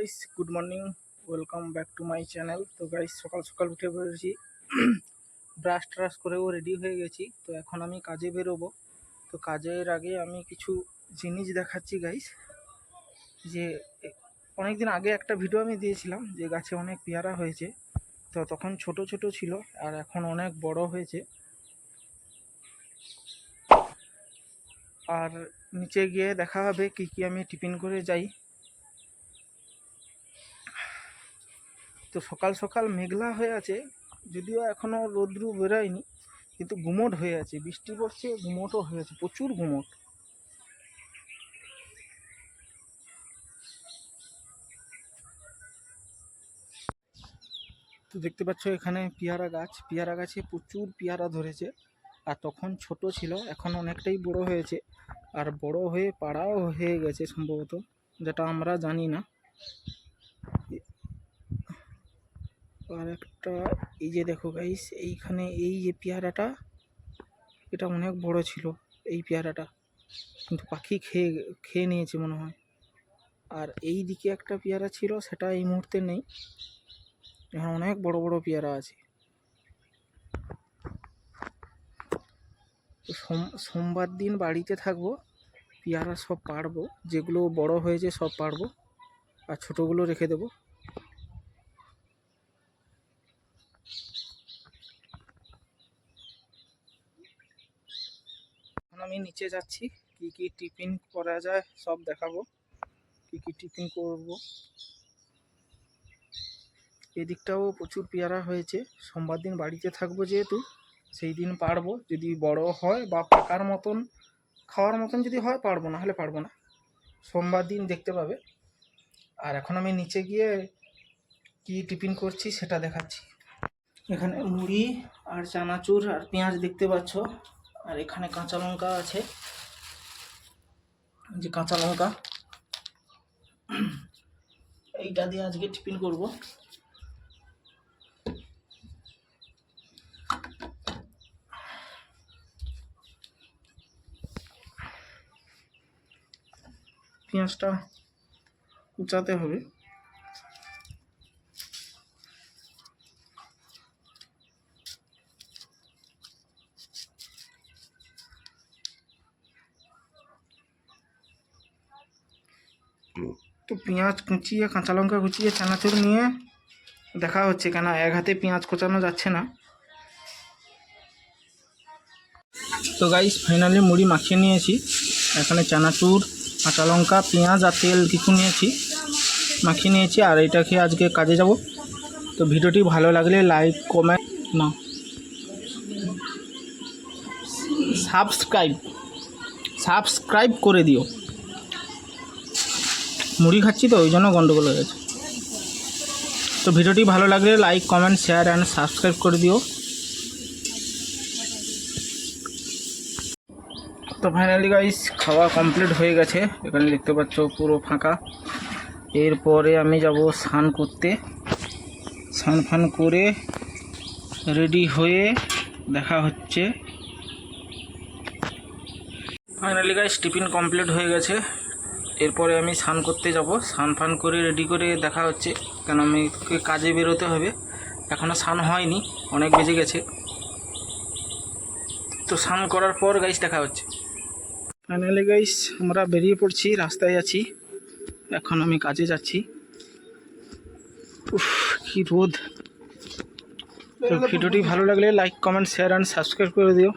Guys good morning welcome back to my channel তো guys সকাল সকাল উঠে পড়েছি ব্রাশ ট্রাশ করেও রেডি হয়ে গেছি। তো এখন আমি কাজে বেরোবো। তো কাজের আগে আমি কিছু জিনিস দেখাচ্ছি গাইস যে অনেক দিন আগে একটা ভিডিও আমি দিয়েছিলাম যে, গাছে অনেক পেয়ারা হয়েছে। তো তখন ছোট ছোট ছিল আর এখন অনেক বড় হয়েছে। আর নিচে গিয়ে দেখা হবে কি কি আমি টিফিন করে যাই। তো সকাল সকাল মেঘলা হয়ে আছে, যদিও এখনও রোদ্রু বেরোয়নি, কিন্তু গুমোট হয়ে আছে, বৃষ্টি পড়ছে, গুমোটও হয়ে আছে, প্রচুর গুমোট। তো দেখতে পাচ্ছ এখানে পেয়ারা গাছ, পেয়ারা গাছে প্রচুর পেয়ারা ধরেছে, আর তখন ছোট ছিল, এখন অনেকটাই বড় হয়েছে, আর বড় হয়ে পাড়াও হয়ে গেছে সম্ভবত, যেটা আমরা জানি না। আর একটা, এই যে দেখো গাইস এইখানে এই যে পেয়ারাটা, এটা অনেক বড় ছিল, এই পেয়ারাটা। কিন্তু পাখি খেয়ে খেয়ে নিয়েছে মনে হয়। আর এই দিকে একটা পেয়ারা ছিল, সেটা এই মুহূর্তে নেই। এখন অনেক বড় বড় পেয়ারা আছে। সোম- সোমবার দিন বাড়িতে থাকব, পেয়ারা সব পাড়বো যেগুলো বড় হয়েছে সব পাড়বো আর ছোটোগুলো রেখে দেবো। আমি নিচে যাচ্ছি। কি কি টিফিন করা যায় সব দেখাবো। কি কি টিফিন করব। এদিকটাও প্রচুর পেয়ারা হয়েছে। সোমবার দিন বাড়িতে থাকব যেহেতু, সেই দিন পারব। যদি বড় হয় বা পাকার মতন, খাওয়ার মতন যদি হয় পারব, না হলে পারব না। সোমবার দিন দেখতে পাবে। আর এখন আমি নিচে গিয়ে কি টিফিন করছি সেটা দেখাচ্ছি। এখানে মুড়ি আর চানাচুর আর পেঁয়াজ দেখতে পাচ্ছ। আর এখানে কাঁচা লঙ্কা আছে। যে কাঁচা লঙ্কা। এইটা দিয়ে আজকে টিফিন করব। পেঁয়াজটা কুচাতে হবে। তো পেঁয়াজ কুচিয়ে, কাঁচা লঙ্কা কুচিয়ে, চানাচুর নিয়ে দেখা হচ্ছে কেন এক হাতে পেঁয়াজ কোচানো যাচ্ছে না। তো গাইস ফাইনালি মুড়ি মাখিয়ে নিয়েছি। এখানে চানাচুর, কাঁচা লঙ্কা, পেঁয়াজ আর তেল কিছু নিয়েছি। মাখিয়ে নিয়েছি আর এটা খেয়ে আজকে কাজে যাব। তো ভিডিওটি ভালো লাগলে লাইক কমেন্ট না। সাবস্ক্রাইব সাবস্ক্রাইব করে দিও। মুড়ি খাচ্ছি তো, ওই জন্য গন্ডগোল হয়ে গেছে। তো ভিডিওটি ভালো লাগলে like comment share and subscribe করে দিও। তো ফাইনালি গাইস খাওয়া কমপ্লিট হয়ে গেছে। এখানে দেখতে পাচ্ছ পুরো ফাঁকা। এরপরে আমি যাব স্নান করতে। স্নান ফান করে রেডি হয়ে দেখা হচ্ছে। ফাইনালি গাইস টিফিন কমপ্লিট হয়ে গেছে। এরপরে আমি স্নান করতে যাব। স্নান ফান করে রেডি করে দেখা হচ্ছে কেন আমি কাজে বেরোতে হবে। এখনও স্নান হয়নি, অনেক বেজে গেছে। তো স্নান করার পর গাইস দেখা হচ্ছে। ফাইনালি গাইস আমরা বেরিয়ে পড়ছি, রাস্তায় আছি। এখন আমি কাজে যাচ্ছি। উফ, কি রোদ। তো ভিডিওটি ভালো লাগলে like comment share and subscribe করে দিও।